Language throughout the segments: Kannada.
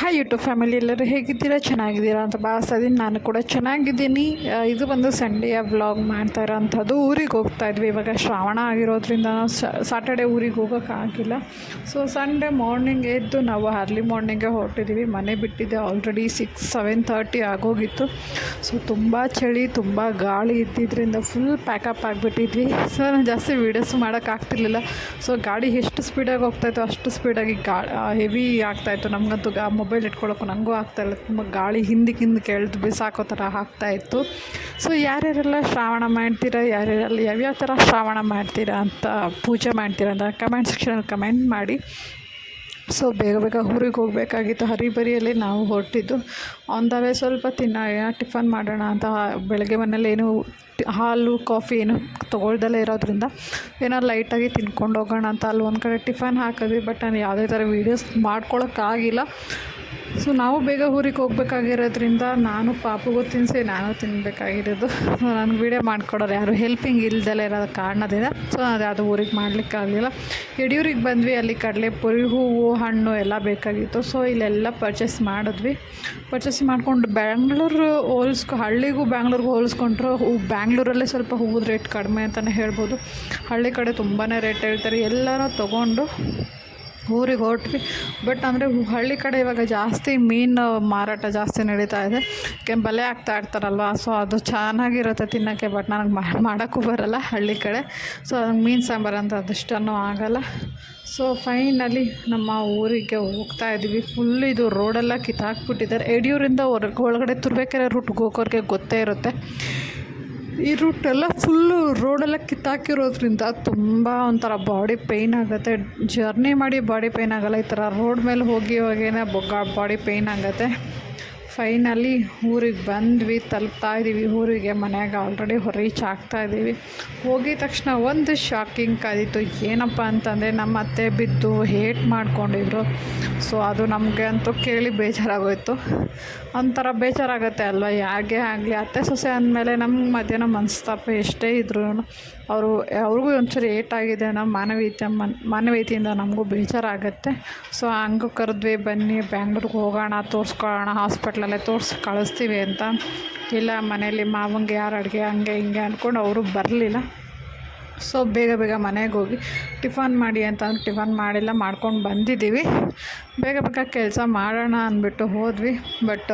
ಹಾಯ್ ಯೂಟ್ಯೂಬ್ ಫ್ಯಾಮಿಲಿ ಎಲ್ಲರೂ ಹೇಗಿದ್ದೀರಾ? ಚೆನ್ನಾಗಿದ್ದೀರಾ ಅಂತ ಭಾವಿಸ್ತಾ ಇದ್ದೀನಿ ನಾನು ಕೂಡ ಚೆನ್ನಾಗಿದ್ದೀನಿ. ಇದು ಬಂದು ಸಂಡೆಯ ವ್ಲಾಗ್ ಮಾಡ್ತಾ ಇರೋಂಥದ್ದು. ಊರಿಗೆ ಹೋಗ್ತಾ ಇದ್ವಿ. ಇವಾಗ ಶ್ರಾವಣ ಆಗಿರೋದ್ರಿಂದ ಸಾಟರ್ಡೆ ಊರಿಗೆ ಹೋಗೋಕ್ಕಾಗಿಲ್ಲ ಸೊ ಸಂಡೇ ಮಾರ್ನಿಂಗ್ ಎದ್ದು ನಾವು ಅರ್ಲಿ ಮಾರ್ನಿಂಗೇ ಹೊರಟಿದ್ದೀವಿ. ಮನೆ ಬಿಟ್ಟಿದ್ದೆ. ಆಲ್ರೆಡಿ ಸಿಕ್ಸ್ ಸೆವೆನ್ ತರ್ಟಿ ಆಗೋಗಿತ್ತು. ಸೊ ತುಂಬ ಚಳಿ, ತುಂಬ ಗಾಳಿ ಇದ್ದಿದ್ದರಿಂದ ಫುಲ್ ಪ್ಯಾಕಪ್ ಆಗಿಬಿಟ್ಟಿದ್ವಿ. ಸೊ ನಾನು ಜಾಸ್ತಿ ವೀಡಿಯೋಸ್ ಮಾಡೋಕ್ಕಾಗ್ತಿರ್ಲಿಲ್ಲ ಸೊ ಗಾಡಿ ಎಷ್ಟು ಸ್ಪೀಡಾಗಿ ಹೋಗ್ತಾಯಿತ್ತು ಅಷ್ಟು ಸ್ಪೀಡಾಗಿ ಗಾ ಹೆವಿ ಆಗ್ತಾಯಿತ್ತು ನಮಗಂತೂ ಗಾ ಮೊಬೈಲ್ ಇಟ್ಕೊಳ್ಳೋಕೆ ನನಗೂ ಆಗ್ತಾಯಿಲ್ಲ ತುಂಬ ಗಾಳಿ ಹಿಂದಕ್ಕೆ ಹಿಂದಕ್ಕೆ ಎಳೆದು ಬಿಸಾಕೋ ಥರ ಆಗ್ತಾಯಿತ್ತು ಸೊ ಯಾರ್ಯಾರೆಲ್ಲ ಶ್ರಾವಣ ಮಾಡ್ತೀರಾ, ಯಾರ್ಯಾರೆಲ್ಲ ಯಾವ್ಯಾವ ಥರ ಶ್ರಾವಣ ಮಾಡ್ತೀರಾ ಅಂತ ಪೂಜೆ ಮಾಡ್ತೀರಾ ಅಂತ ಕಮೆಂಟ್ ಸೆಕ್ಷನಲ್ಲಿ ಕಮೆಂಟ್ ಮಾಡಿ. ಸೊ ಬೇಗ ಬೇಗ ಊರಿಗೆ ಹೋಗಬೇಕಾಗಿತ್ತು. ಹರಿಬರಿಯಲ್ಲಿ ನಾವು ಹೊರಟಿದ್ದು. ಆನ್ ದ ವೇ ಸ್ವಲ್ಪ ತಿನ್ನ ಟಿಫನ್ ಮಾಡೋಣ ಅಂತ ಬೆಳಗ್ಗೆ ಮನೇಲಿ ಏನು ಹಾಲು, ಕಾಫಿ ಏನು ತೊಗೊಳ್ದಲ್ಲೇ ಇರೋದ್ರಿಂದ ಏನೋ ಲೈಟಾಗಿ ತಿನ್ಕೊಂಡು ಹೋಗೋಣ ಅಂತ ಅಲ್ಲಿ ಒಂದು ಕಡೆ ಟಿಫನ್ ಹಾಕಿದ್ವಿ. ಬಟ್ ನಾನು ಯಾವುದೇ ಥರ ವೀಡಿಯೋಸ್ ಮಾಡ್ಕೊಳಕ್ಕಾಗಿಲ್ಲ. ಸೊ ನಾವು ಬೇಗ ಊರಿಗೆ ಹೋಗ್ಬೇಕಾಗಿರೋದ್ರಿಂದ ನಾನು ಪಾಪಗೂ ತಿನ್ನಿಸಿ, ನಾನು ತಿನ್ನಬೇಕಾಗಿರೋದು ಸೊ ನನಗೆ ವೀಡಿಯೋ ಮಾಡ್ಕೊಡೋರು ಯಾರು? ಹೆಲ್ಪಿಂಗ್ ಇಲ್ದಲೇ ಇರೋ ಕಾರಣದಿಂದ. ಸೊ ಅದು ಅದು ಊರಿಗೆ ಮಾಡಲಿಕ್ಕಾಗಲಿಲ್ಲ. ಯಡಿಯೂರಿಗೆ ಬಂದ್ವಿ, ಅಲ್ಲಿ ಕಡಲೆ ಪುರಿ ಹೂವು, ಹಣ್ಣು ಎಲ್ಲ ಬೇಕಾಗಿತ್ತು. ಸೊ ಇಲ್ಲೆಲ್ಲ ಪರ್ಚೇಸ್ ಮಾಡಿದ್ವಿ. ಪರ್ಚೇಸ್ ಮಾಡ್ಕೊಂಡು ಬ್ಯಾಂಗ್ಳೂರು ಹೋಲ್ಸ್ಕೊ, ಹಳ್ಳಿಗೂ ಬ್ಯಾಂಗ್ಳೂರ್ಗೂ ಹೋಲಿಸ್ಕೊಂಡ್ರು. ಹೂ ಬ್ಯಾಂಗ್ಳೂರಲ್ಲೇ ಸ್ವಲ್ಪ ಹೂವು ರೇಟ್ ಕಡಿಮೆ ಅಂತಲೇ ಹೇಳ್ಬೋದು. ಹಳ್ಳಿ ಕಡೆ ತುಂಬಾ ರೇಟ್ ಹೇಳ್ತಾರೆ. ಎಲ್ಲರೂ ತೊಗೊಂಡು ಊರಿಗೆ ಹೊರಟ್ವಿ. ಬಟ್ ಅಂದರೆ ಹಳ್ಳಿ ಕಡೆ ಇವಾಗ ಜಾಸ್ತಿ ಮೀನು ಮಾರಾಟ ಜಾಸ್ತಿ ನಡೀತಾ ಇದೆ. ಕೆ ಬಲೆ ಹಾಕ್ತಾ ಇರ್ತಾರಲ್ವ ಸೊ ಅದು ಚೆನ್ನಾಗಿರುತ್ತೆ ತಿನ್ನೋಕ್ಕೆ ಬಟ್ ನನಗೆ ಮಾಡೋಕ್ಕೂ ಬರಲ್ಲ ಹಳ್ಳಿ ಕಡೆ. ಸೊ ಮೀನು ಸಾಂಬಾರು ಅಂತ ಅದಿಷ್ಟನೂ ಆಗಲ್ಲ. ಸೊ ಫೈನಲಿ ನಮ್ಮ ಊರಿಗೆ ಹೋಗ್ತಾ ಇದ್ದೀವಿ. ಫುಲ್ ಇದು ರೋಡೆಲ್ಲ ಕಿತ್ತಾಕ್ಬಿಟ್ಟಿದ್ದಾರೆ. ಯಡಿಯೂರಿಂದ ಹೊರಗೆ ಒಳಗಡೆ ತುರ್ಬೇಕೆರೆ ರೂಟ್ಗೆ ಹೋಗೋರಿಗೆ ಗೊತ್ತೇ ಇರುತ್ತೆ. ಈ ರೂಟೆಲ್ಲ ಫುಲ್ಲು ರೋಡೆಲ್ಲ ಕಿತ್ತಾಕಿರೋದ್ರಿಂದ ತುಂಬ ಒಂಥರ ಬಾಡಿ ಪೇಯ್ನ್ ಆಗುತ್ತೆ. ಜರ್ನಿ ಮಾಡಿ ಬಾಡಿ ಪೇಯ್ನ್ ಆಗೋಲ್ಲ, ಈ ಥರ ರೋಡ್ ಮೇಲೆ ಹೋಗಿ ಹೋಗಿನೇ ಬೊಗ್ಗ ಬಾಡಿ ಪೇಯ್ನ್ ಆಗುತ್ತೆ. ಫೈನಲಿ ಊರಿಗೆ ಬಂದ್ವಿ, ತಲುಪ್ತಾ ಇದ್ದೀವಿ ಊರಿಗೆ ಮನೆಯಾಗ ಆಲ್ರೆಡಿ ರೀಚ್ ಆಗ್ತಾ ಇದ್ದೀವಿ ಹೋಗಿದ ತಕ್ಷಣ ಒಂದು ಶಾಕಿಂಗ್ ಕಾದಿತ್ತು. ಏನಪ್ಪ ಅಂತಂದರೆ ನಮ್ಮ ಅತ್ತೆ ಬಿದ್ದು ಹೇಟ್ ಮಾಡ್ಕೊಂಡಿದ್ರು. ಸೊ ಅದು ನಮಗೆ ಅಂತೂ ಕೇಳಿ ಬೇಜಾರಾಗೋಯ್ತು. ಒಂಥರ ಬೇಜಾರಾಗುತ್ತೆ ಅಲ್ವಾ? ಯಾಕೆ ಆಗಲಿ, ಅತ್ತೆ ಸೊಸೆ ಅಂದಮೇಲೆ ನಮ್ಮ ಮಧ್ಯಾಹ್ನ ಮನಸ್ತಾಪ ಎಷ್ಟೇ ಇದ್ರೂ ಅವರು, ಅವ್ರಿಗೂ ಒಂಚೂರು ಏಟಾಗಿದೆ ಅನ್ನೋ ಮಾನವೀಯತೆ, ಮನ್, ಮಾನವೀಯತೆಯಿಂದ ನಮಗೂ ಬೇಜಾರಾಗುತ್ತೆ. ಸೊ ಹಂಗೆ ಕರೆದ್ವಿ, ಬನ್ನಿ, ಬ್ಯಾಂಗ್ಳೂರ್ಗೆ ಹೋಗೋಣ, ತೋರಿಸ್ಕೊಳ್ಳೋಣ, ಹಾಸ್ಪಿಟ್ಲಲ್ಲೇ ತೋರಿಸಿ, ಕಳಿಸ್ತೀವಿ ಅಂತ. ಇಲ್ಲ ಮನೇಲಿ ಮಾವಂಗೆ ಯಾರು ಅಡುಗೆ ಹಂಗೆ ಹಿಂಗೆ ಅಂದ್ಕೊಂಡು ಅವರು ಬರಲಿಲ್ಲ. ಸೊ ಬೇಗ ಬೇಗ ಮನೆಗೆ ಹೋಗಿ ಟಿಫನ್ ಮಾಡಿ ಅಂತ ಟಿಫನ್ ಮಾಡಿಲ್ಲ ಮಾಡ್ಕೊಂಡು ಬಂದಿದ್ದೀವಿ. ಬೇಗ ಬೇಗ ಕೆಲಸ ಮಾಡೋಣ ಅಂದ್ಬಿಟ್ಟು ಹೋದ್ವಿ. ಬಟ್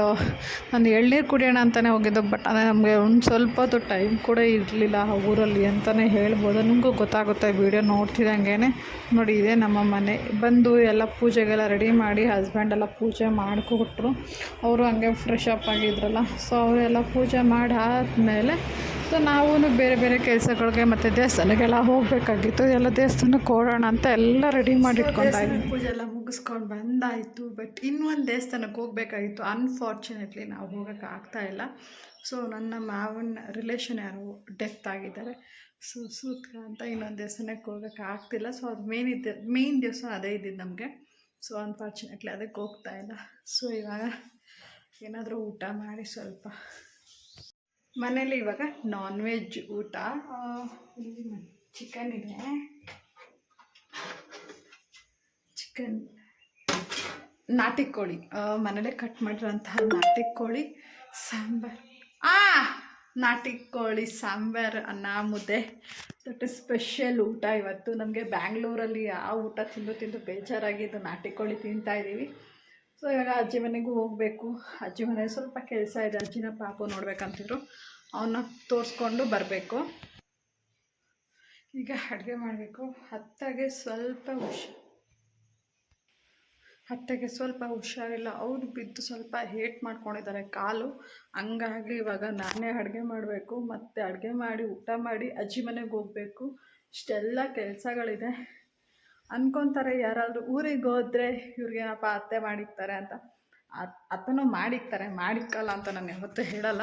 ನಾನು ಎಳ್ನೀರು ಕುಡಿಯೋಣ ಅಂತಲೇ ಹೋಗಿದ್ದು. ಬಟ್ ಅಂದರೆ ನಮಗೆ ಒಂದು ಸ್ವಲ್ಪ ಹೊತ್ತು ಟೈಮ್ ಕೂಡ ಇರಲಿಲ್ಲ ಆ ಊರಲ್ಲಿ ಅಂತಲೇ ಹೇಳ್ಬೋದು. ನಿಮಗೂ ಗೊತ್ತಾಗುತ್ತೆ ವೀಡಿಯೋ ನೋಡ್ತಿದ್ದಂಗೆ ನೋಡಿ, ಇದೆ ನಮ್ಮ ಮನೆ. ಬಂದು ಎಲ್ಲ ಪೂಜೆಗೆಲ್ಲ ರೆಡಿ ಮಾಡಿ ಹಸ್ಬೆಂಡ್ ಎಲ್ಲ ಪೂಜೆ ಮಾಡಿಕೊಟ್ರು. ಅವರು ಹಂಗೆ ಫ್ರೆಶ್ ಅಪ್ ಆಗಿದ್ರಲ್ಲ. ಸೊ ಅವರೆಲ್ಲ ಪೂಜೆ ಮಾಡಿ ಆದಮೇಲೆ ಸೊ ನಾವೂ ಬೇರೆ ಬೇರೆ ಕೆಲಸಗಳಿಗೆ ಮತ್ತು ದೇವಸ್ಥಾನಕ್ಕೆಲ್ಲ ಹೋಗಬೇಕಾಗಿತ್ತು. ಎಲ್ಲ ದೇವಸ್ಥಾನಕ್ಕೆ ಹೋಗೋಣ ಅಂತ ಎಲ್ಲ ರೆಡಿ ಮಾಡಿ ಇಟ್ಕೊಂಡಾಯ್ತು ಪೂಜೆ ಎಲ್ಲ ಮುಗಿಸ್ಕೊಂಡು ಬಂದಾಯಿತು ಬಟ್ ಇನ್ನೊಂದು ದೇವಸ್ಥಾನಕ್ಕೆ ಹೋಗಬೇಕಾಗಿತ್ತು. ಅನ್ಫಾರ್ಚುನೇಟ್ಲಿ ನಾವು ಹೋಗೋಕ್ಕೆ ಆಗ್ತಾ ಇಲ್ಲ. ಸೊ ನನ್ನ ಮಾವನ ರಿಲೇಷನ್ ಯಾರು ಡೆತ್ ಆಗಿದ್ದಾರೆ. ಸೊ ಸೂತ್ಕ ಅಂತ ಇನ್ನೊಂದು ದೇವಸ್ಥಾನಕ್ಕೆ ಹೋಗೋಕೆ ಆಗ್ತಿಲ್ಲ. ಸೊ ಅದು ಮೇನ್ ಇದ್ದ ಮೇನ್ ದಿವಸ ಅದೇ ಇದ್ದಿದ್ದು ನಮಗೆ. ಸೊ ಅನ್ಫಾರ್ಚುನೇಟ್ಲಿ ಅದಕ್ಕೆ ಹೋಗ್ತಾ ಇಲ್ಲ. ಸೊ ಇವಾಗ ಏನಾದರೂ ಊಟ ಮಾಡಿ ಸ್ವಲ್ಪ ಮನೇಲಿ ಇವಾಗ ನಾನ್ ವೆಜ್ ಊಟ ಚಿಕನ್ ಇದೆ. ಚಿಕನ್ ನಾಟಿ ಕೋಳಿ. ಮನೇಲೆ ಕಟ್ ಮಾಡಿರೋಂತಹ ನಾಟಿ ಕೋಳಿ ಸಾಂಬಾರು. ಆ ನಾಟಿ ಕೋಳಿ ಸಾಂಬಾರು ಅನ್ನ ಮುದ್ದೆ. ದೊಡ್ಡ ಸ್ಪೆಷಲ್ ಊಟ ಇವತ್ತು. ನಮಗೆ ಬ್ಯಾಂಗ್ಳೂರಲ್ಲಿ ಆ ಊಟ ತಿಂದು ತಿಂದು ಬೇಜಾರಾಗಿದ್ದು ನಾಟಿ ಕೋಳಿ ತಿಂತಾ ಇದ್ದೀವಿ ಸೊ ಇವಾಗ ಅಜ್ಜಿ ಮನೆಗೂ ಹೋಗಬೇಕು. ಅಜ್ಜಿ ಮನೆ ಸ್ವಲ್ಪ ಕೆಲಸ ಇದೆ. ಅಜ್ಜಿನ ಪಾಪು ನೋಡ್ಬೇಕಂತಿದ್ರು. ಅವನ್ನ ತೋರಿಸ್ಕೊಂಡು ಬರಬೇಕು. ಈಗ ಅಡುಗೆ ಮಾಡಬೇಕು. ಹತ್ತಾಗೆ ಸ್ವಲ್ಪ ಹುಷ, ಹತ್ತೆಗೆ ಸ್ವಲ್ಪ ಹುಷಾರಿಲ್ಲ. ಅವ್ರು ಬಿದ್ದು ಸ್ವಲ್ಪ ಹೇಟ್ ಮಾಡ್ಕೊಂಡಿದ್ದಾರೆ ಕಾಲು. ಹಂಗಾಗಿ ಇವಾಗ ನಾನೇ ಅಡುಗೆ ಮಾಡಬೇಕು. ಮತ್ತು ಅಡುಗೆ ಮಾಡಿ ಊಟ ಮಾಡಿ ಅಜ್ಜಿ ಮನೆಗೆ ಹೋಗಬೇಕು. ಇಷ್ಟೆಲ್ಲ ಕೆಲಸಗಳಿದೆ. ಅನ್ಕೊತಾರೆ ಯಾರಾದರೂ ಊರಿಗೆ ಹೋದರೆ ಇವ್ರಿಗೇನಪ್ಪ ಅತ್ತೆ ಮಾಡಿಕ್ತಾರೆ ಅಂತ. ಅತ್ತನು ಮಾಡಿಕ್ತಾರೆ ಮಾಡಿಕ್ಕಲ್ಲ ಅಂತ ನಾನು ಯಾವತ್ತೂ ಹೇಳಲ್ಲ.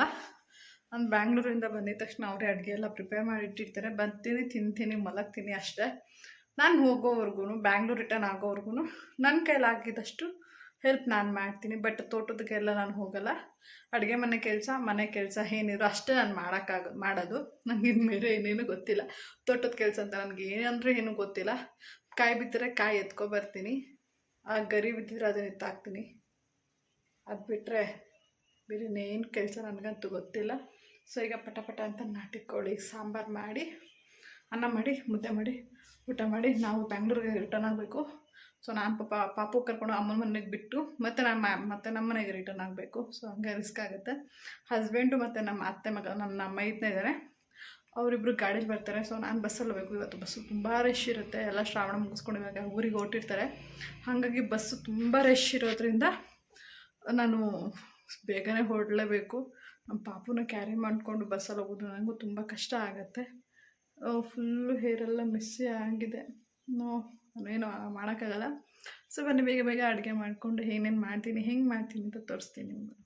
ನಾನು ಬ್ಯಾಂಗ್ಳೂರಿಂದ ಬಂದಿದ ತಕ್ಷಣ ಅವರೇ ಅಡುಗೆ ಎಲ್ಲ ಪ್ರಿಪೇರ್ ಮಾಡಿ ಇಟ್ಟಿರ್ತಾರೆ. ಬರ್ತೀನಿ ತಿಂತೀನಿ, ಮಲಗ್ತೀನಿ ಅಷ್ಟೇ. ನಾನು ಹೋಗೋವರೆಗೂ ಬ್ಯಾಂಗ್ಳೂರ್ ರಿಟರ್ನ್ ಆಗೋವರೆಗೂ ನನ್ನ ಕೈಲಾಗಿದ್ದಷ್ಟು ಹೆಲ್ಪ್ ನಾನು ಮಾಡ್ತೀನಿ. ಬಟ್ ತೋಟದಕ್ಕೆಲ್ಲ ನಾನು ಹೋಗಲ್ಲ. ಅಡುಗೆ ಮನೆ ಕೆಲಸ ಮನೆ ಕೆಲಸ ಏನಿರೋ ಅಷ್ಟೇ ನಾನು ಮಾಡೋಕ್ಕಾಗ ಮಾಡೋದು. ನನಗೆ ಇನ್ಮೇಲೆ ಏನೇನು ಗೊತ್ತಿಲ್ಲ. ತೋಟದ ಕೆಲಸ ಅಂತ ನನಗೆ ಏನಂದ್ರೆ ಏನೂ ಗೊತ್ತಿಲ್ಲ. ಕಾಯಿ ಬಿದ್ದರೆ ಕಾಯಿ ಎತ್ಕೊ ಬರ್ತೀನಿ. ಆ ಗರಿ ಬಿದ್ದಿದ್ರೆ ಅದನ್ನ ಎತ್ತಾಕ್ತೀನಿ. ಅದು ಬಿಟ್ಟರೆ ಬೇರೆ ಏನು ಕೆಲಸ ನನಗಂತೂ ಗೊತ್ತಿಲ್ಲ. ಸೊ ಈಗ ಪಟ ಪಟ ಅಂತ ನಾಟಿ ಕೋಳಿ ಸಾಂಬಾರು ಮಾಡಿ, ಅನ್ನ ಮಾಡಿ, ಮುದ್ದೆ ಮಾಡಿ, ಊಟ ಮಾಡಿ. ನಾವು ಬ್ಯಾಂಗ್ಳೂರಿಗೆ ರಿಟರ್ನ್ ಆಗಬೇಕು. ಸೊ ನಾನು ಪಾಪ, ಪಾಪು ಕರ್ಕೊಂಡು ಅಮ್ಮನ ಮನೆಗೆ ಬಿಟ್ಟು ಮತ್ತು ನಾನು ಮ್ಯಾ ಮತ್ತೆ ನಮ್ಮ ಮನೆಗೆ ರಿಟರ್ನ್ ಆಗಬೇಕು. ಸೊ ಹಂಗೆ ರಿಸ್ಕ್ ಆಗುತ್ತೆ. ಹಸ್ಬೆಂಡು ಮತ್ತು ನಮ್ಮ ಅತ್ತೆ ಮಗ, ನನ್ನ ಮೈದ್ನ ಇದ್ದಾರೆ ಅವರಿಬ್ಬರು ಗಾಡೀಲಿ ಬರ್ತಾರೆ. ಸೊ ನಾನು ಬಸ್ಸಲ್ಲಿ ಹೋಗ್ಬೇಕು. ಇವತ್ತು ಬಸ್ಸು ತುಂಬ ರಶ್ ಇರುತ್ತೆ. ಎಲ್ಲ ಶ್ರಾವಣ ಮುಗಿಸ್ಕೊಂಡು ಇವಾಗ ಊರಿಗೆ ಹೊರಟಿರ್ತಾರೆ. ಹಾಗಾಗಿ ಬಸ್ಸು ತುಂಬ ರಶ್ ಇರೋದ್ರಿಂದ ನಾನು ಬೇಗನೆ ಹೊರಡಲೇಬೇಕು. ನಮ್ಮ ಪಾಪುನ ಕ್ಯಾರಿ ಮಾಡಿಕೊಂಡು ಬಸ್ಸಲ್ಲಿ ಹೋಗೋದು ನನಗೂ ತುಂಬ ಕಷ್ಟ ಆಗುತ್ತೆ. ಫುಲ್ಲು ಹೇರೆಲ್ಲ ಮಿಸ್ಸಿ ಆಗಿದೆ. ನೋ, ನಾನೇನು ಮಾಡೋಕ್ಕಾಗಲ್ಲ. ಸೊ ಬನ್ನಿ, ಬೇಗ ಬೇಗ ಅಡುಗೆ ಮಾಡಿಕೊಂಡು ಏನೇನು ಮಾಡ್ತೀನಿ, ಹೆಂಗೆ ಮಾಡ್ತೀನಿ ಅಂತ ತೋರಿಸ್ತೀನಿ ನಿಮ್ಗೆ.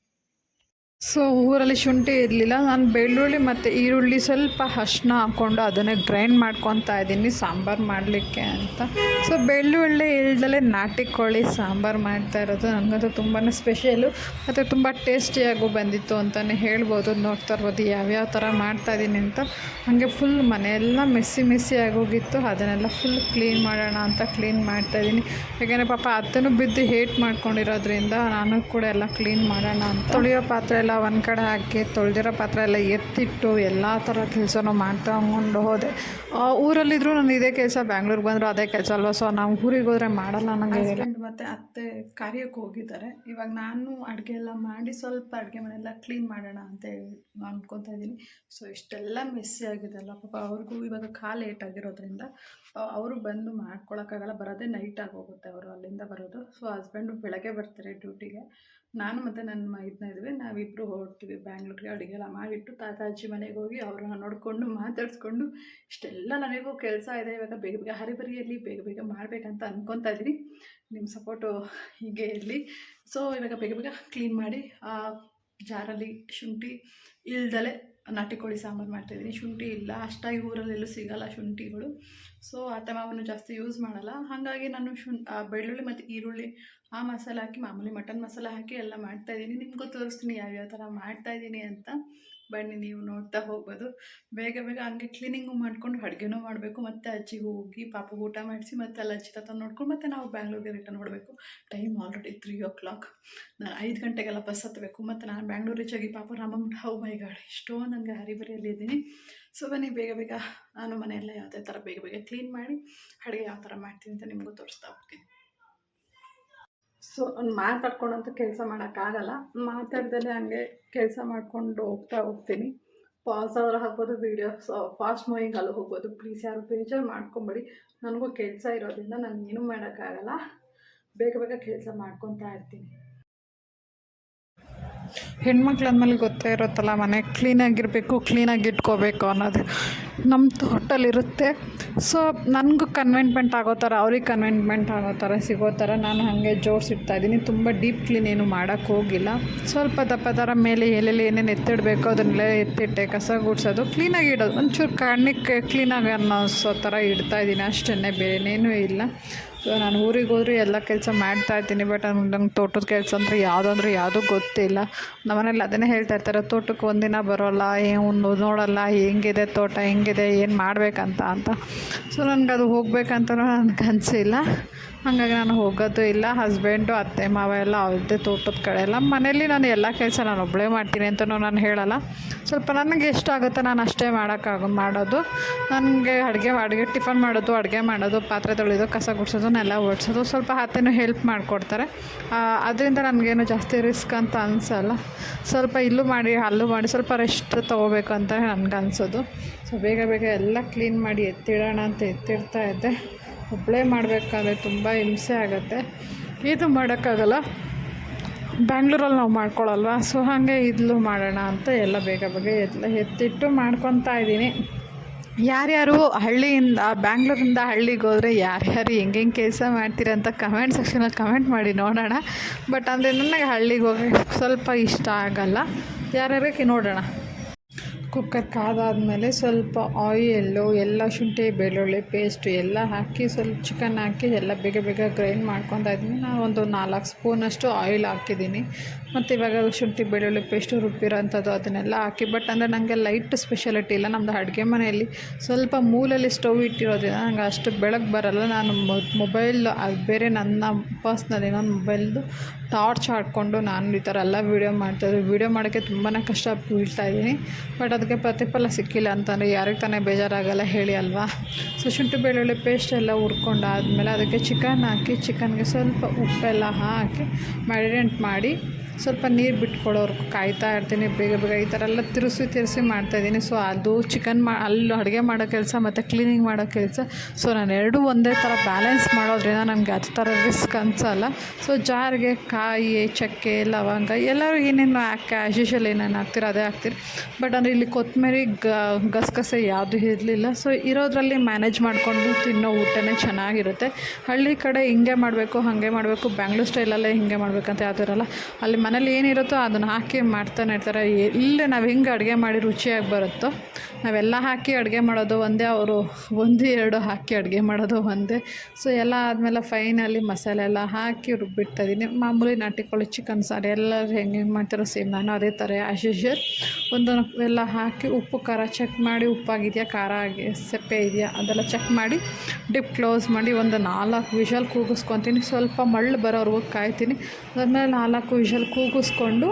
ಸೊ ಊರಲ್ಲಿ ಶುಂಠಿ ಇರಲಿಲ್ಲ. ನಾನು ಬೆಳ್ಳುಳ್ಳಿ ಮತ್ತು ಈರುಳ್ಳಿ ಸ್ವಲ್ಪ ಅರ್ಶಿನ ಹಾಕ್ಕೊಂಡು ಅದನ್ನೇ ಗ್ರೈಂಡ್ ಮಾಡ್ಕೊತಾ ಇದ್ದೀನಿ, ಸಾಂಬಾರು ಮಾಡಲಿಕ್ಕೆ ಅಂತ. ಸೊ ಬೆಳ್ಳುಳ್ಳಿ ಇಲ್ದಲೇ ನಾಟಿ ಕೋಳಿ ಸಾಂಬಾರು ಮಾಡ್ತಾ ಇರೋದು. ನನಗಂತೂ ತುಂಬಾ ಸ್ಪೆಷಲು ಮತ್ತು ತುಂಬ ಟೇಸ್ಟಿಯಾಗೂ ಬಂದಿತ್ತು ಅಂತಲೇ ಹೇಳ್ಬೋದು. ನೋಡ್ತಾ ಇರ್ಬೋದು ಯಾವ್ಯಾವ ಥರ ಮಾಡ್ತಾಯಿದ್ದೀನಿ ಅಂತ. ಹಾಗೆ ಫುಲ್ ಮನೆಯೆಲ್ಲ ಮೆಸ್ಸಿ ಮೆಸ್ಸಿ ಆಗೋಗಿತ್ತು. ಅದನ್ನೆಲ್ಲ ಫುಲ್ ಕ್ಲೀನ್ ಮಾಡೋಣ ಅಂತ ಕ್ಲೀನ್ ಮಾಡ್ತಾಯಿದ್ದೀನಿ ಯಾಕೆಂದರೆ ಪಾಪ ಅದನ್ನು ಬಿದ್ದು ಹೇಟ್ ಮಾಡ್ಕೊಂಡಿರೋದ್ರಿಂದ ನಾನು ಕೂಡ ಎಲ್ಲ ಕ್ಲೀನ್ ಮಾಡೋಣ ಅಂತ. ತೊಳೆಯೋ ಪಾತ್ರೆ ಎಲ್ಲ ಒಂದು ಕಡೆ ಹಾಕಿ ತೊಳೆದಿರೋ ಪಾತ್ರೆ ಎಲ್ಲ ಎತ್ತಿಟ್ಟು ಎಲ್ಲ ಥರ ಕೆಲಸನೂ ಮಾಡ್ತಾ ಕೊಂಡು ಹೋದೆ. ಊರಲ್ಲಿದ್ದರೂ ನಾನು ಇದೇ ಕೆಲಸ, ಬ್ಯಾಂಗ್ಳೂರಿಗೆ ಬಂದರೂ ಅದೇ ಕೆಲಸ ಅಲ್ವಾ? ಸೊ ನಾವು ಊರಿಗೆ ಹೋದರೆ ಮಾಡಲ್ಲ ನನಗೆ ಮತ್ತು ಅತ್ತೆ ಕಾರ್ಯಕ್ಕೆ ಹೋಗಿದ್ದಾರೆ. ಇವಾಗ ನಾನು ಅಡುಗೆ ಎಲ್ಲ ಮಾಡಿ ಸ್ವಲ್ಪ ಅಡುಗೆ ಮನೆಯೆಲ್ಲ ಕ್ಲೀನ್ ಮಾಡೋಣ ಅಂತ ಹೇಳಿ ಅನ್ಕೊತಾ ಇದ್ದೀನಿ. ಸೊ ಇಷ್ಟೆಲ್ಲ ಮೆಸ್ಸಿ ಆಗಿದೆ ಅಲ್ಲ ಪಾಪ ಅವ್ರಿಗೂ ಇವಾಗ ಕಾಲು ಲೇಟ್ ಆಗಿರೋದ್ರಿಂದ ಅವರು ಬಂದು ಮಾಡ್ಕೊಳಕ್ಕಾಗಲ್ಲ, ಬರೋದೇ ನೈಟ್ ಆಗೋಗುತ್ತೆ ಅವರು ಅಲ್ಲಿಂದ ಬರೋದು. ಸೊ ಹಸ್ಬೆಂಡು ಬೆಳಗ್ಗೆ ಬರ್ತಾರೆ ಡ್ಯೂಟಿಗೆ ನಾನು ಮತ್ತು ನನ್ನ ಇದನ್ನ ಇದ್ವಿ ನಾವಿಬ್ಬರು ಹೋಗ್ತೀವಿ ಬ್ಯಾಂಗ್ಳೂರಿಗೆ. ಅಡುಗೆ ಎಲ್ಲ ಮಾಡಿಟ್ಟು ತಾತ ಅಜ್ಜಿ ಮನೆಗೆ ಹೋಗಿ ಅವ್ರನ್ನ ನೋಡಿಕೊಂಡು ಮಾತಾಡಿಸ್ಕೊಂಡು ಇಷ್ಟೆಲ್ಲ ನನಗೂ ಕೆಲಸ ಇದೆ. ಇವಾಗ ಬೇಗ ಬೇಗ ಹರಿಬರಿಯಲ್ಲಿ ಬೇಗ ಬೇಗ ಮಾಡಬೇಕಂತ ಅಂದ್ಕೊತಾ ಇದ್ದೀನಿ. ನಿಮ್ಮ ಸಪೋರ್ಟು ಹೀಗೆ ಇರಲಿ. ಸೊ ಇವಾಗ ಬೇಗ ಬೇಗ ಕ್ಲೀನ್ ಮಾಡಿ, ಆ ಜಾರಲ್ಲಿ ಶುಂಠಿ ಇಲ್ದಲೆ ನಾಟಿ ಕೋಳಿ ಸಾಂಬಾರು ಮಾಡ್ತಾಯಿದ್ದೀನಿ ಶುಂಠಿ ಇಲ್ಲ. ಅಷ್ಟಾಗಿ ಊರಲ್ಲೆಲ್ಲೂ ಸಿಗಲ್ಲ ಶುಂಠಿಗಳು. ಸೊ ಆ ಮಾವನ್ನು ಜಾಸ್ತಿ ಯೂಸ್ ಮಾಡಲ್ಲ. ಹಾಗಾಗಿ ನಾನು ಶುಂ ಬೆಳ್ಳುಳ್ಳಿ ಮತ್ತು ಈರುಳ್ಳಿ ಆ ಮಸಾಲ ಹಾಕಿ ಮಾಮೂಲಿ ಮಟನ್ ಮಸಾಲ ಹಾಕಿ ಎಲ್ಲ ಮಾಡ್ತಾಯಿದ್ದೀನಿ ನಿಮಗೂ ತೋರಿಸ್ತೀನಿ ಯಾವ್ಯಾವ ಥರ ಮಾಡ್ತಾಯಿದ್ದೀನಿ ಅಂತ. ಬನ್ನಿ, ನೀವು ನೋಡ್ತಾ ಹೋಗ್ಬೋದು. ಬೇಗ ಬೇಗ ಹಂಗೆ ಕ್ಲೀನಿಂಗು ಮಾಡಿಕೊಂಡು ಅಡುಗೆನೂ ಮಾಡಬೇಕು. ಮತ್ತು ಅಜ್ಜಿಗೆ ಹೋಗಿ ಪಾಪ ಊಟ ಮಾಡಿಸಿ, ಮತ್ತೆ ಅಲ್ಲಿ ಅಜ್ಜಿ ತಾತ ನೋಡ್ಕೊಂಡು ಮತ್ತೆ ನಾವು ಬ್ಯಾಂಗ್ಳೂರಿಗೆ ರಿಟರ್ನ್ ಮಾಡಬೇಕು time already three o'clock ನಾನು ಐದು ಗಂಟೆಗೆಲ್ಲ ಬಸ್ ಹತ್ತಬೇಕು ಮತ್ತು ನಾನು ಬ್ಯಾಂಗ್ಳೂರು ರೀಚ್ ಪಾಪ ರಾಮಮ್ಮ ಹೌ ಮೈ ಗಾಡ್ ಎಷ್ಟೋ ನನಗೆ ಹರಿಬರಿಯಲ್ಲಿ ಇದ್ದೀನಿ. ಸೊ ಬನ್ನಿ, ಬೇಗ ಬೇಗ ನಾನು ಮನೆಯೆಲ್ಲ ಯಾವುದೇ ಥರ ಬೇಗ ಬೇಗ ಕ್ಲೀನ್ ಮಾಡಿ ಅಡುಗೆ ಯಾವ ಥರ ಮಾಡ್ತೀನಿ ಅಂತ ನಿಮಗೂ ತೋರಿಸ್ತಾ ಹೋಗ್ತೀನಿ. ಸೊ ಮಾತಾಡ್ಕೊಂಡಂತ ಕೆಲಸ ಮಾಡೋಕ್ಕಾಗಲ್ಲ ಮಾತಾಡ್ದಲೇ ಹಂಗೆ ಕೆಲಸ ಮಾಡಿಕೊಂಡು ಹೋಗ್ತಾ ಹೋಗ್ತೀನಿ. ಪಾಸ್ ಆದ್ರೆ ಹಾಕ್ಬೋದು ವೀಡಿಯೋ ಫಾಸ್ಟ್ ಮೂವಿಂಗ್ ಅಲ್ಲಿ ಹೋಗ್ಬೋದು. ಪ್ಲೀಸ್ ಯಾರು ಬೇಜಾರು ಮಾಡ್ಕೊಂಬೇಡಿ. ನನಗೂ ಕೆಲಸ ಇರೋದ್ರಿಂದ ನಾನು ಏನೂ ಮಾಡೋಕ್ಕಾಗಲ್ಲ ಬೇಗ ಬೇಗ ಕೆಲಸ ಮಾಡ್ಕೊತಾ ಇರ್ತೀನಿ. ಹೆಣ್ಮಕ್ಳು ಅಂದಮೇಲೆ ಗೊತ್ತೇ ಇರುತ್ತಲ್ಲ, ಮನೆ ಕ್ಲೀನಾಗಿರಬೇಕು ಕ್ಲೀನಾಗಿ ಇಟ್ಕೋಬೇಕು ಅನ್ನೋದು. ನಮ್ಮ ತೋಟಲ್ಲಿರುತ್ತೆ. ಸೊ ನನಗೂ ಕನ್ವೆಂಟ್ಮೆಂಟ್ ಆಗೋ ಥರ, ಅವ್ರಿಗೆ ಕನ್ವೆಂಟ್ಮೆಂಟ್ ಆಗೋ ಥರ ಸಿಗೋ ಥರ ನಾನು ಹಾಗೆ ಜೋಡಿಸಿಡ್ತಾ ಇದ್ದೀನಿ. ತುಂಬ ಡೀಪ್ ಕ್ಲೀನ್ ಏನು ಮಾಡೋಕ್ಕೆ ಹೋಗಿಲ್ಲ. ಸ್ವಲ್ಪ ದಪ್ಪ ಥರ ಮೇಲೆ ಎಲ್ಲೆಲ್ಲಿ ಏನೇನು ಎತ್ತಿಡಬೇಕು ಅದನ್ನೆಲ್ಲ ಎತ್ತಿಟ್ಟೆ, ಕಸ ಗುಡಿಸೋದು ಕ್ಲೀನಾಗಿ ಇಡೋದು. ಒಂಚೂರು ಕಣ್ಣಿಗೆ ಕ್ಲೀನಾಗಿ ಅನ್ನಿಸೋ ಥರ ಇಡ್ತಾ ಇದ್ದೀನಿ. ಅಷ್ಟನ್ನೇ ಬೇರೆನೇನೂ ಇಲ್ಲ. ಸೊ ನಾನು ಊರಿಗೆ ಹೋದ್ರೆ ಎಲ್ಲ ಕೆಲಸ ಮಾಡ್ತಾ ಇರ್ತೀನಿ ಬಟ್ ನಂಗೆ ತೋಟದ ಕೆಲಸ ಅಂದರೆ ಯಾವುದಂದ್ರೆ ಯಾವುದೂ ಗೊತ್ತಿಲ್ಲ. ನಮ್ಮನೇಲಿ ಅದನ್ನೇ ಹೇಳ್ತಾ ಇರ್ತಾರೆ, ತೋಟಕ್ಕೆ ಒಂದಿನ ಬರೋಲ್ಲ, ಏನು ನೋಡೋಲ್ಲ, ಹೆಂಗಿದೆ ತೋಟ, ಹೆಂಗಿದೆ, ಏನು ಮಾಡಬೇಕಂತ? ಅಂತ. ಸೊ ನನಗದು ಅದು ಹೋಗ್ಬೇಕಂತ ನನಗೆ ಅನಿಸಿಲ್ಲ ಹಾಗಾಗಿ ನಾನು ಹೋಗೋದು ಇಲ್ಲ. ಹಸ್ಬೆಂಡು ಅತ್ತೆ, ಮಾವ ಎಲ್ಲ ಅವ್ರದ್ದೇ ತೋಟದ ಕಡೆ ಎಲ್ಲ. ಮನೇಲಿ ನಾನು ಎಲ್ಲ ಕೆಲಸ ನಾನು ಒಬ್ಬಳೇ ಮಾಡ್ತೀನಿ ಅಂತಲೂ ನಾನು ಹೇಳಲ್ಲ. ಸ್ವಲ್ಪ ನನಗೆ ಎಷ್ಟಾಗುತ್ತೆ ನಾನು ಅಷ್ಟೇ ಮಾಡೋಕ್ಕಾಗ ಮಾಡೋದು. ನನಗೆ ಅಡುಗೆ ಅಡುಗೆ, ಟಿಫನ್ ಮಾಡೋದು, ಅಡುಗೆ ಮಾಡೋದು, ಪಾತ್ರೆ ತೊಳೆಯೋದು ಕಸ ಗುಡಿಸೋದು, ನೆಲ ಒಡ್ಸೋದು ಸ್ವಲ್ಪ ಅತ್ತೆನೂ ಹೆಲ್ಪ್ ಮಾಡಿಕೊಡ್ತಾರೆ. ಅದರಿಂದ ನನಗೇನು ಜಾಸ್ತಿ ರಿಸ್ಕ್ ಅಂತ ಅನಿಸಲ್ಲ. ಸ್ವಲ್ಪ ಇಲ್ಲೂ ಮಾಡಿ ಅಲ್ಲೂ ಮಾಡಿ ಸ್ವಲ್ಪ ರೆಸ್ಟ್ ತೊಗೋಬೇಕು ಅಂತ ನನಗೆ ಅನಿಸೋದು. ಸೊ ಬೇಗ ಬೇಗ ಎಲ್ಲ ಕ್ಲೀನ್ ಮಾಡಿ ಎತ್ತಿಡೋಣ ಅಂತ ಎತ್ತಿಡ್ತಾ ಇದ್ದೆ. ಒಬ್ಬಳೇ ಮಾಡಬೇಕಾದ್ರೆ ತುಂಬ ಹಿಂಸೆ ಆಗುತ್ತೆ. ಇದು ಮಾಡೋಕ್ಕಾಗಲ್ಲ. ಬ್ಯಾಂಗ್ಳೂರಲ್ಲಿ ನಾವು ಮಾಡ್ಕೊಳಲ್ವ? ಸೊ ಹಾಗೆ ಇದ್ಲು ಮಾಡೋಣ ಅಂತ ಎಲ್ಲ ಬೇಗ ಬೇಗ ಎಲ್ಲ ಎತ್ತಿಟ್ಟು ಮಾಡ್ಕೊತಾ ಇದ್ದೀನಿ. ಯಾರ್ಯಾರು ಹಳ್ಳಿಯಿಂದ, ಬ್ಯಾಂಗ್ಳೂರಿಂದ ಹಳ್ಳಿಗೆ ಹೋದರೆ ಯಾರ್ಯಾರು ಹೆಂಗೆ ಕೆಲಸ ಮಾಡ್ತೀರ ಅಂತ ಕಮೆಂಟ್ ಸೆಕ್ಷನಲ್ಲಿ ಕಮೆಂಟ್ ಮಾಡಿ ನೋಡೋಣ. ಬಟ್ ಅಂದರೆ ನನಗೆ ಹಳ್ಳಿಗೆ ಹೋಗಿ ಸ್ವಲ್ಪ ಇಷ್ಟ ಆಗಲ್ಲ. ಯಾರ್ಯಾರಕ್ಕೆ ನೋಡೋಣ. ಕುಕ್ಕರ್ ಕಾದಾದಮೇಲೆ ಸ್ವಲ್ಪ ಆಯಿಲ್ಲು, ಎಲ್ಲ ಶುಂಠಿ, ಬೆಳ್ಳುಳ್ಳಿ ಪೇಸ್ಟು ಎಲ್ಲ ಹಾಕಿ ಸ್ವಲ್ಪ ಚಿಕನ್ ಹಾಕಿ ಎಲ್ಲ ಬೇಗ ಬೇಗ ಗ್ರೈಂಡ್ ಮಾಡ್ಕೊತಾ ಇದ್ದೀನಿ ನಾನು ಒಂದು ನಾಲ್ಕು ಸ್ಪೂನಷ್ಟು ಆಯಿಲ್ ಹಾಕಿದ್ದೀನಿ. ಮತ್ತು ಇವಾಗ ಶುಂಠಿ, ಬೆಳ್ಳುಳ್ಳಿ ಪೇಸ್ಟು ರುಬ್ಬಿರೋಂಥದ್ದು ಅದನ್ನೆಲ್ಲ ಹಾಕಿ ಬಟ್ ಅಂದರೆ ನನಗೆ ಲೈಟ್ ಸ್ಪೆಷಾಲಿಟಿ ಇಲ್ಲ ನಮ್ಮದು ಅಡುಗೆ ಮನೆಯಲ್ಲಿ. ಸ್ವಲ್ಪ ಮೂಲಲ್ಲಿ ಸ್ಟವ್ ಇಟ್ಟಿರೋದ್ರಿಂದ ನಂಗೆ ಅಷ್ಟು ಬೆಳಗ್ಗೆ ಬರಲ್ಲ. ನಾನು ಮೊಬೈಲ್ ಅದು ಬೇರೆ ನನ್ನ ಪರ್ಸ್ನಲ್ ಇನ್ನೊಂದು ಮೊಬೈಲ್ದು ಟಾರ್ಚ್ ಹಾಕ್ಕೊಂಡು ನಾನು ಈ ಥರ ಎಲ್ಲ ವೀಡಿಯೋ ಮಾಡ್ತಾಯಿದ್ದೆ ವೀಡಿಯೋ ಮಾಡೋಕ್ಕೆ ತುಂಬಾ ಕಷ್ಟ ಬೀಳ್ತಾ ಇದ್ದೀನಿ ಬಟ್ ಅದಕ್ಕೆ ಪ್ರತಿಫಲ ಸಿಕ್ಕಿಲ್ಲ ಅಂತಂದರೆ ಯಾರಿಗೆ ತಾನೇ ಬೇಜಾರಾಗಲ್ಲ, ಹೇಳಿ ಅಲ್ವಾ? ಸೊ ಶುಂಠಿ ಬೆಳ್ಳುಳ್ಳಿ ಪೇಸ್ಟ್ ಎಲ್ಲ ಹುರ್ಕೊಂಡಾದ್ಮೇಲೆ ಅದಕ್ಕೆ ಚಿಕನ್ ಹಾಕಿ ಚಿಕನ್ಗೆ ಸ್ವಲ್ಪ ಉಪ್ಪೆಲ್ಲ ಹಾಕಿ ಮ್ಯಾರಿನೇಟ್ ಮಾಡಿ ಸ್ವಲ್ಪ ನೀರು ಬಿಟ್ಕೊಡೋರ್ಗು ಕಾಯ್ತಾ ಇರ್ತೀನಿ, ಬೇಗ ಬೇಗ ಈ ಥರ ಎಲ್ಲ ತಿರುಸಿ ತಿರುಸಿ ಮಾಡ್ತಾಯಿದ್ದೀನಿ ಸೊ ಅದು ಚಿಕನ್ ಮಾ ಅಲ್ಲಿ ಅಡುಗೆ ಮಾಡೋ ಕೆಲಸ ಮತ್ತು ಕ್ಲೀನಿಂಗ್ ಮಾಡೋ ಕೆಲಸ. ಸೊ ನಾನು ಎರಡೂ ಒಂದೇ ಥರ ಬ್ಯಾಲೆನ್ಸ್ ಮಾಡೋದ್ರಿಂದ ನನಗೆ ಅದು ಥರ ರಿಸ್ಕ್ ಅನಿಸಲ್ಲ. ಸೊ ಜಾರಿಗೆ ಕಾಯಿ, ಚಕ್ಕೆ, ಲವಂಗ ಎಲ್ಲರೂ ಏನೇನು ಹಾಕಿ ಆ್ಯಸ್ ಏನೇನು ಹಾಕ್ತೀರೋ ಅದೇ ಹಾಕ್ತೀರಿ. ಬಟ್ ಅಂದರೆ ಇಲ್ಲಿ ಕೊತ್ತಂಬರಿ ಗಸಗಸೆ ಯಾವುದೂ ಇರಲಿಲ್ಲ. ಸೊ ಇರೋದ್ರಲ್ಲಿ ಮ್ಯಾನೇಜ್ ಮಾಡಿಕೊಂಡು ತಿನ್ನೋ ಊಟನೇ ಚೆನ್ನಾಗಿರುತ್ತೆ. ಹಳ್ಳಿ ಕಡೆ ಹಿಂಗೆ ಮಾಡಬೇಕು, ಹಾಗೆ ಮಾಡಬೇಕು ಬ್ಯಾಂಗ್ಳೂರ್ ಸ್ಟೈಲಲ್ಲೇ ಹಿಂಗೆ ಮಾಡಬೇಕಂತ ಯಾವುದೂ ಇರಲ್ಲ. ಅಲ್ಲಿ ಮನೇಲಿ ಏನಿರುತ್ತೋ ಅದನ್ನು ಹಾಕಿ ಮಾಡ್ತಾನೆ ಇರ್ತಾರೆ. ಎಲ್ಲಿ ನಾವು ಹೆಂಗೆ ಅಡುಗೆ ಮಾಡಿ ರುಚಿಯಾಗಿ ಬರುತ್ತೋ ನಾವೆಲ್ಲ ಹಾಕಿ ಅಡುಗೆ ಮಾಡೋದು ಒಂದೇ, ಅವರು ಒಂದು, ಎರಡು ಹಾಕಿ ಅಡುಗೆ ಮಾಡೋದು ಒಂದೇ. ಸೊ ಎಲ್ಲ ಆದಮೇಲೆ ಫೈನಲಿ ಮಸಾಲೆ ಎಲ್ಲ ಹಾಕಿ ರುಬ್ಬಿಡ್ತಾ ಇದ್ದೀನಿ. ಮಾಮೂಲಿ ನಾಟಿ ಕೋಳಿ ಚಿಕನ್ ಸಾರು ಎಲ್ಲರೂ ಹೆಂಗೆ ಹೆಂಗೆ ಮಾಡ್ತಾರೋ ಸೇಮ್ ನಾನು ಅದೇ ಥರ ಯೂಶುವಲ್ ಒಂದು ಎಲ್ಲ ಹಾಕಿ ಉಪ್ಪು, ಖಾರ ಚೆಕ್ ಮಾಡಿ, ಉಪ್ಪಾಗಿದೆಯಾ, ಖಾರ ಆಗಿ, ಸೆಪ್ಪೆ ಇದೆಯಾ, ಅದೆಲ್ಲ ಚೆಕ್ ಮಾಡಿ ಡಿಪ್ ಕ್ಲೋಸ್ ಮಾಡಿ ಒಂದು ನಾಲ್ಕು ವಿಷಲ್ ಕೂಗಿಸ್ಕೊತೀನಿ. ಸ್ವಲ್ಪ ಮಳ್ಳು ಬರೋವರೆಗೂ ಕಾಯ್ತೀನಿ. ಅದಾದ್ಮೇಲೆ ನಾಲ್ಕು ವಿಷಲ್ ಕೂಗಿಸ್ಕೊಂಡು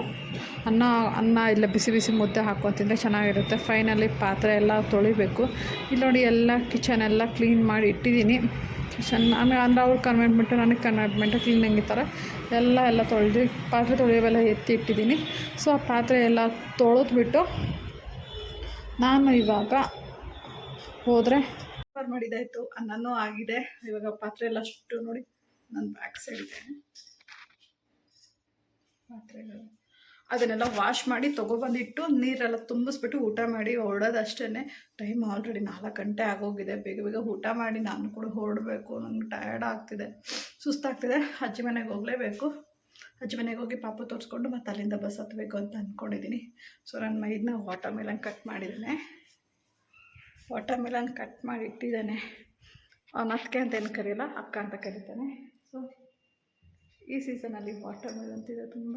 ಅನ್ನ ಅನ್ನ ಇಲ್ಲ ಬಿಸಿ ಬಿಸಿ ಮುದ್ದೆ ಹಾಕ್ಕೊಂಡು ತಿಂದರೆ ಚೆನ್ನಾಗಿರುತ್ತೆ. ಫೈನಲಿ ಪಾತ್ರೆ ಎಲ್ಲ ತೊಳಿಬೇಕು. ಇಲ್ಲಿ ನೋಡಿ ಎಲ್ಲ ಕಿಚನ್ ಎಲ್ಲ ಕ್ಲೀನ್ ಮಾಡಿ ಇಟ್ಟಿದ್ದೀನಿ. ಕಿಚನ್ ಆಮೇಲೆ ಅಂದರೆ ಅವ್ರು ಕನ್ವೆಂಟ್ಮೆಂಟು ನನಗೆ ಕನ್ವೆಂಟ್ಮೆಂಟು ಕ್ಲೀನಿಂಗ್ ಥರ ಎಲ್ಲ ಎಲ್ಲ ತೊಳೆದು ಪಾತ್ರೆ ತೊಳೆಯೋವೆಲ್ಲ ಎತ್ತಿ ಇಟ್ಟಿದ್ದೀನಿ. ಸೊ ಆ ಪಾತ್ರೆ ಎಲ್ಲ ತೊಳೆದ್ಬಿಟ್ಟು ನಾನು ಇವಾಗ ಹೋದರೆ ಮಾಡಿದ್ದಾಯಿತು ಅನ್ನನೂ ಆಗಿದೆ. ಇವಾಗ ಪಾತ್ರೆ ಎಲ್ಲ ಅಷ್ಟು ನೋಡಿ, ನನ್ನ ಬ್ಯಾಕ್ ಸೈಡ್ ಇದೆ. ಪಾತ್ರೆಗಳು. ಅದನ್ನೆಲ್ಲ ವಾಶ್ ಮಾಡಿ ತೊಗೊಬಂದಿಟ್ಟು ನೀರೆಲ್ಲ ತುಂಬಿಸ್ಬಿಟ್ಟು ಊಟ ಮಾಡಿ ಹೊರಡೋದಷ್ಟೇ ಟೈಮ್ ಆಲ್ರೆಡಿ ನಾಲ್ಕು ಗಂಟೆ ಆಗೋಗಿದೆ. ಬೇಗ ಬೇಗ ಊಟ ಮಾಡಿ ನಾನು ಕೂಡ ಹೊರಡಬೇಕು. ನನಗೆ ಟಯರ್ಡ್ ಆಗ್ತಿದೆ. ಸುಸ್ತಾಗ್ತಿದೆ. ಅಜ್ಜಿ ಮನೆಗೆ ಹೋಗಲೇಬೇಕು. ಅಜ್ಜಿ ಮನೆಗೆ ಹೋಗಿ ಪಾಪ ತೋರಿಸ್ಕೊಂಡು ಮತ್ತೆ ಅಲ್ಲಿಂದ ಬಸ್ ಹತ್ತಬೇಕು ಅಂತ ಅಂದ್ಕೊಂಡಿದ್ದೀನಿ ಸೊ ನನ್ನ ಮೈದನ್ನ ವಾಟರ್ ಮೆಲನ್ ಕಟ್ ಮಾಡಿದ್ದೇನೆ. ವಾಟರ್ ಮೆಲನ್ ಕಟ್ ಮಾಡಿ ಇಟ್ಟಿದ್ದಾನೆ. ಅವ್ನ ಅತ್ತಿಗೆ ಅಂತ ಏನು ಕರೆಯಲ್ಲ ಅಕ್ಕ ಅಂತ ಕರೀತಾನೆ. ಈ ಸೀಸನಲ್ಲಿ ವಾಟರ್ ಮೆಲನ್ ತಿಂದರೆ ತುಂಬ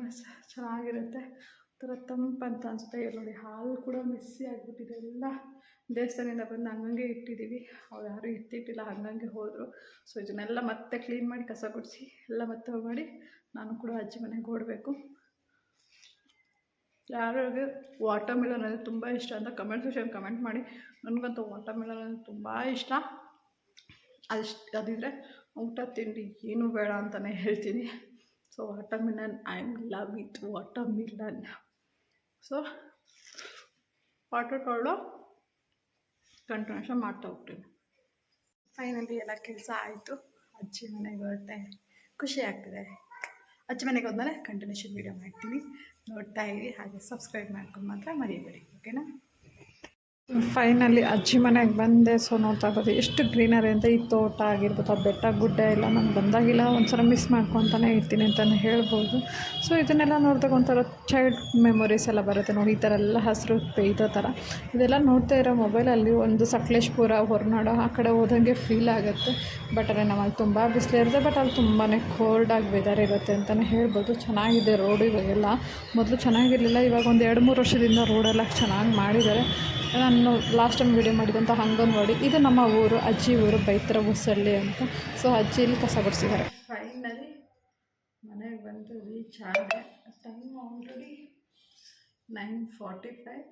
ಚೆನ್ನಾಗಿರುತ್ತೆ. ಒಂಥರ ತಂಪಂತ ಅನಿಸುತ್ತೆ. ಇಲ್ಲಿ ನೋಡಿ ಹಾಲು ಕೂಡ ಮಿಸ್ಸಿ ಆಗಿಬಿಟ್ಟಿದೆ. ಎಲ್ಲ ದೇವಸ್ಥಾನದಿಂದ ಬಂದು ಹಂಗಂಗೆ ಇಟ್ಟಿದ್ದೀವಿ. ಅವ್ರು ಯಾರೂ ಇಟ್ಟಿಟ್ಟಿಲ್ಲ ಹಂಗಂಗೆ ಹೋದರು. ಸೊ ಇದನ್ನೆಲ್ಲ ಮತ್ತೆ ಕ್ಲೀನ್ ಮಾಡಿ ಕಸ ಗುಡಿಸಿ, ಎಲ್ಲ ಮತ್ತೆ ಮಾಡಿ ನಾನು ಕೂಡ ಅಜ್ಜಿ ಮನೆಗೆ ಓಡಬೇಕು. ಯಾರ್ಯಾರಿಗೆ ವಾಟರ್ ಮೆಲನ್ ಅಂದರೆ ತುಂಬ ಇಷ್ಟ ಅಂತ ಕಮೆಂಟ್ ಸೆಕ್ಷನ್ ಕಮೆಂಟ್ ಮಾಡಿ. ನನಗಂತೂ ವಾಟರ್ ಮೆಲನ್ ಅಂದರೆ ತುಂಬ ಇಷ್ಟ. ಅದಿಷ್ಟು ಅದಿದ್ರೆ ಊಟ ತಿಂಡಿ ಏನೂ ಬೇಡ ಅಂತಲೇ ಹೇಳ್ತೀನಿ. So watermelon I am love with watermelon so water ತೊಗೊಳ್ಳೋ ಕಂಟಿನ್ಯೂಷನ್ ಮಾಡ್ತಾ ಹೋಗ್ತೀನಿ. ಫೈನಲಿ ಎಲ್ಲ ಕೆಲಸ ಆಯಿತು. ಅಜ್ಜಿ ಮನೆಗೆ ಹೊರಟೆ ಖುಷಿ ಆಗ್ತಿದೆ. ಅಜ್ಜಿ ಮನೆಗೆ ಹೋದ್ಮೇಲೆ ಕಂಟಿನ್ಯೂಷನ್ ವೀಡಿಯೋ ಮಾಡ್ತೀನಿ. ನೋಡ್ತಾ ಇರಿ. ಹಾಗೆ ಸಬ್ಸ್ಕ್ರೈಬ್ ಮಾಡ್ಕೊಂಡು ಮಾತ್ರ ಮರಿಬೇಡಿ. ಓಕೆನಾ ಫೈನಲಿ ಅಜ್ಜಿ ಮನೆಗೆ ಬಂದೆ. ಸೊ ನೋಡ್ತಾ ಇರ್ಬೋದು, ಎಷ್ಟು ಗ್ರೀನರಿ ಅಂತ ಈ ತೋಟ ಆಗಿರ್ಬೋದು, ಆ ಬೆಟ್ಟ ಗುಡ್ಡ ಎಲ್ಲ ನಾನು ಬಂದಾಗಿಲ್ಲ, ಒಂದ್ಸಲ ಮಿಸ್ ಮಾಡ್ಕೊತಾನೆ ಇರ್ತೀನಿ ಅಂತಲೇ ಹೇಳ್ಬೋದು. ಸೊ ಇದನ್ನೆಲ್ಲ ನೋಡಿದಾಗ ಒಂಥರ ಚೈಲ್ಡ್ ಮೆಮೊರೀಸ್ ಎಲ್ಲ ಬರುತ್ತೆ ನೋಡಿ, ಈ ಥರ ಎಲ್ಲ ಹಸಿರು ಇರೋ ಥರ. ಇದೆಲ್ಲ ನೋಡ್ತಾ ಇರೋ ಮೊಬೈಲಲ್ಲಿ ಒಂದು ಸಕಲೇಶ್ಪುರ, ಹೊರನಾಡು, ಆ ಕಡೆ ಹೋದಂಗೆ ಫೀಲ್ ಆಗುತ್ತೆ. ಬಟ್ ಅದೇ ನಮ್ಮಲ್ಲಿ ತುಂಬ ಬಿಸಿಲು ಇರುತ್ತೆ ಬಟ್ ಅಲ್ಲಿ ತುಂಬಾ ಆಗಿ ವೆದರ್ ಇರುತ್ತೆ ಅಂತಲೇ ಹೇಳ್ಬೋದು. ಚೆನ್ನಾಗಿದೆ ರೋಡ್ ಇವಾಗೆಲ್ಲ. ಮೊದಲು ಚೆನ್ನಾಗಿರಲಿಲ್ಲ, ಇವಾಗ ಒಂದು ಎರಡು ಮೂರು ವರ್ಷದಿಂದ ರೋಡೆಲ್ಲ ಚೆನ್ನಾಗಿ ಮಾಡಿದ್ದಾರೆ. ನಾನು ಲಾಸ್ಟ್ ಟೈಮ್ ವೀಡಿಯೋ ಮಾಡಿದಂಥ ಅಂಗನವಾಡಿ ಇದು ನಮ್ಮ ಊರು, ಅಜ್ಜಿ ಊರು ಬೈತರ ಬಸ್ಸಲ್ಲಿ ಅಂತ. ಸೊ ಅಜ್ಜಿ ಇಲ್ಲಿ ಕಸ ಗುಡಿಸಿದ್ದಾರೆ. ಫೈನಲಿ ಮನೆಗೆ ಬಂದು ರೀಚ್ ಆಗಿದೆ time already nine forty five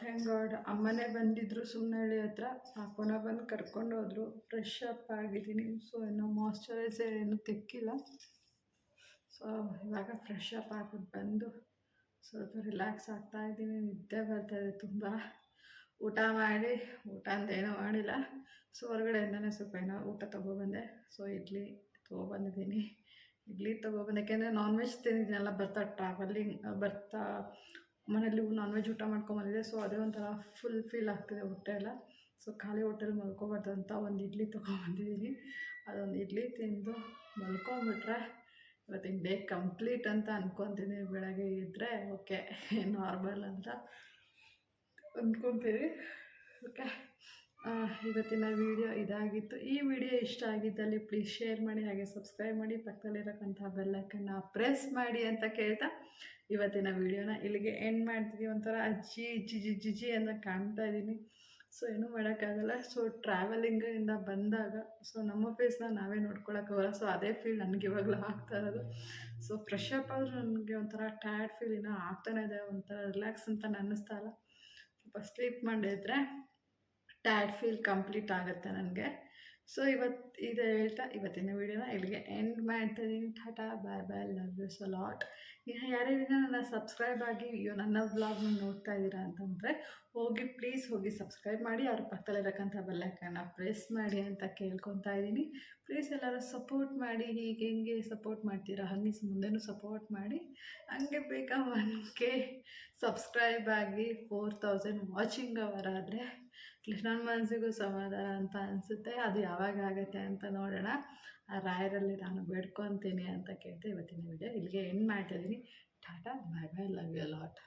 thank god ಅಮ್ಮನೇ ಬಂದಿದ್ದರು ಸುಮ್ಮನಹಳ್ಳಿ ಹತ್ರ. ಅಪ್ಪನ ಬಂದು ಕರ್ಕೊಂಡು ಹೋದರು. ಫ್ರೆಶ್ ಅಪ್ ಆಗಿದ್ದೀನಿ. ಸೊ ಇನ್ನೂ ಮಾಯ್ಶ್ಚರೈಸರ್ ಏನು ತೆಕ್ಕಿಲ್ಲ. ಸೊ ಇವಾಗ ಫ್ರೆಶ್ ಅಪ್ ಆಗಿ ಬಂದು ಸ್ವಲ್ಪ ರಿಲ್ಯಾಕ್ಸ್ ಆಗ್ತಾ ಇದ್ದೀನಿ. ನಿದ್ದೆ ಬರ್ತಾಯಿದೆ ತುಂಬ. ಊಟ ಮಾಡಿ, ಊಟ ಅಂತ ಏನೋ ಮಾಡಿಲ್ಲ. ಸೊ ಹೊರಗಡೆಯಿಂದನೇ ಸ್ವಲ್ಪ ಏನೋ ಊಟ ತೊಗೊಬಂದೆ. ಸೊ ಇಡ್ಲಿ ತೊಗೊಬಂದಿದ್ದೀನಿ. ಇಡ್ಲಿ ತೊಗೊಬಂದೆ. ಯಾಕೆಂದರೆ ನಾನ್ ವೆಜ್ ತಿಂದಿದ್ದೀನಲ್ಲ ಬರ್ತಾ ಟ್ರಾವೆಲಿಂಗ್ ಬರ್ತಾ ಮನೇಲಿ ನಾನ್ ವೆಜ್ ಊಟ ಮಾಡ್ಕೊಂಬಂದಿದ್ದೆ. ಸೊ ಅದೇ ಒಂಥರ ಫುಲ್ ಫೀಲ್ ಆಗ್ತಿದೆ ಹೊಟ್ಟೆ ಎಲ್ಲ. ಸೊ ಖಾಲಿ ಹೊಟ್ಟೆಲಿ ಮಲ್ಕೊಬಾರ್ದು ಅಂತ ಒಂದು ಇಡ್ಲಿ ತೊಗೊಬಂದಿದ್ದೀನಿ. ಅದೊಂದು ಇಡ್ಲಿ ತಿಂದು ಮಲ್ಕೊಂಬಿಟ್ರೆ ಇವತ್ತಿನ ಡೇ ಕಂಪ್ಲೀಟ್ ಅಂತ ಅಂದ್ಕೊತೀನಿ ಬೆಳಗ್ಗೆ ಇದ್ದರೆ ಓಕೆ ನಾರ್ಮಲ್ ಅಂತ. ಅಂದ್ಕೊತೀರಿ ಓಕೆ ಇವತ್ತಿನ ವಿಡಿಯೋ ಇದಾಗಿತ್ತು. ಈ ವಿಡಿಯೋ ಇಷ್ಟ ಆಗಿದ್ದಲ್ಲಿ ಪ್ಲೀಸ್ ಶೇರ್ ಮಾಡಿ, ಹಾಗೆ ಸಬ್ಸ್ಕ್ರೈಬ್ ಮಾಡಿ. ಪಕ್ಕದಲ್ಲಿರೋಕ್ಕಂಥ ಬೆಲ್ಲೈಕನ್ನ ಪ್ರೆಸ್ ಮಾಡಿ ಅಂತ ಕೇಳ್ತಾ ಇವತ್ತಿನ ವಿಡಿಯೋನ ಇಲ್ಲಿಗೆ ಎಂಡ್ ಮಾಡ್ತೀವಿ. ಒಂಥರ ಅಜ್ಜಿ ಜಿಜಿ ಜಿ ಅಂತ ಕಾಣ್ತಾ ಇದ್ದೀನಿ ಸೊ ಏನೂ ಮಾಡೋಕ್ಕಾಗಲ್ಲ. ಸೊ ಟ್ರಾವೆಲಿಂಗಿಂದ ಬಂದಾಗ ಸೊ ನಮ್ಮ ಫೇಸ್ನ ನಾವೇ ನೋಡ್ಕೊಳಕ್ಕಾಗಲ್ಲ ಸೊ ಅದೇ ಫೀಲ್ ನನಗೆ ಇವಾಗಲೂ ಆಗ್ತಾ ಇರೋದು. ಸೊ ಫ್ರೆಶ್ ಅಪ್ ಆದರೂ ನನಗೆ ಒಂಥರ ಟಯರ್ಡ್ ಫೀಲ್ ಇನ್ನೂ ಆಗ್ತಾನೇ ಇದೆ. ಒಂಥರ ರಿಲ್ಯಾಕ್ಸ್ ಅಂತ ಅನ್ನಿಸ್ತಾ ಇಲ್ಲ. ಸ್ಲೀಪ್ ಮಾಡಿದ್ರೆ ಟ್ಯಾಡ್ ಫೀಲ್ ಕಂಪ್ಲೀಟ್ ಆಗುತ್ತೆ ನನಗೆ. ಸೊ ಇವತ್ತು ಇದು ಹೇಳ್ತಾ, ಇವತ್ತಿನ ವೀಡಿಯೋನ ಇಲ್ಲಿಗೆ ಎಂಡ್ ಮಾಡ್ತಾ ಇದ್ದೀನಿ Tata bye bye love you so lot ಇನ್ನು ಯಾರ್ಯಾರಿಗ ನನ್ನ ಸಬ್ಸ್ಕ್ರೈಬ್ ಆಗಿ ಅಯ್ಯೋ ನನ್ನ ವ್ಲಾಗ್ನ ನೋಡ್ತಾ ಇದ್ದೀರಾ ಅಂತಂದರೆ, ಹೋಗಿ ಪ್ಲೀಸ್ ಹೋಗಿ ಸಬ್ಸ್ಕ್ರೈಬ್ ಮಾಡಿ, ಅವ್ರ ಪಕ್ಕದಲ್ಲಿರಕ್ಕಂಥ ಬೆಲ್ಲೈಕನ್ನ ಪ್ರೆಸ್ ಮಾಡಿ ಅಂತ ಕೇಳ್ಕೊತಾ ಇದ್ದೀನಿ. ಪ್ಲೀಸ್ ಎಲ್ಲರೂ ಸಪೋರ್ಟ್ ಮಾಡಿ, ಹೀಗೆ ಹೆಂಗೆ ಸಪೋರ್ಟ್ ಮಾಡ್ತೀರಾ, ಹಾಗೆ ಮುಂದೆನೂ ಸಪೋರ್ಟ್ ಮಾಡಿ. ಹಂಗೆ ಬೇಕಾ ಒನ್ ಕೆ ಸಬ್ಸ್ಕ್ರೈಬ್ ಆಗಿ ಫೋರ್ ತೌಸಂಡ್ ವಾಚಿಂಗ್ ಅವರ್ ಆದರೆ ಅಟ್ಲೀಸ್ಟ್ ನನ್ನ ಮನಸ್ಸಿಗೂ ಸಮಾಧಾನ ಅಂತ ಅನಿಸುತ್ತೆ. ಅದು ಯಾವಾಗ ಆಗುತ್ತೆ ಅಂತ ನೋಡೋಣ. ಆ ರಾಯರಲ್ಲಿ ನಾನು ಬೇಡ್ಕೊತೀನಿ ಅಂತ ಕೇಳ್ತಾ ಇವತ್ತಿನ ವಿಡಿಯೋ. ಇಲ್ಲಿಗೆ ಎಂಡ್ ಮಾಡ್ತಾಯಿದ್ದೀನಿ Tata bye bye love you lot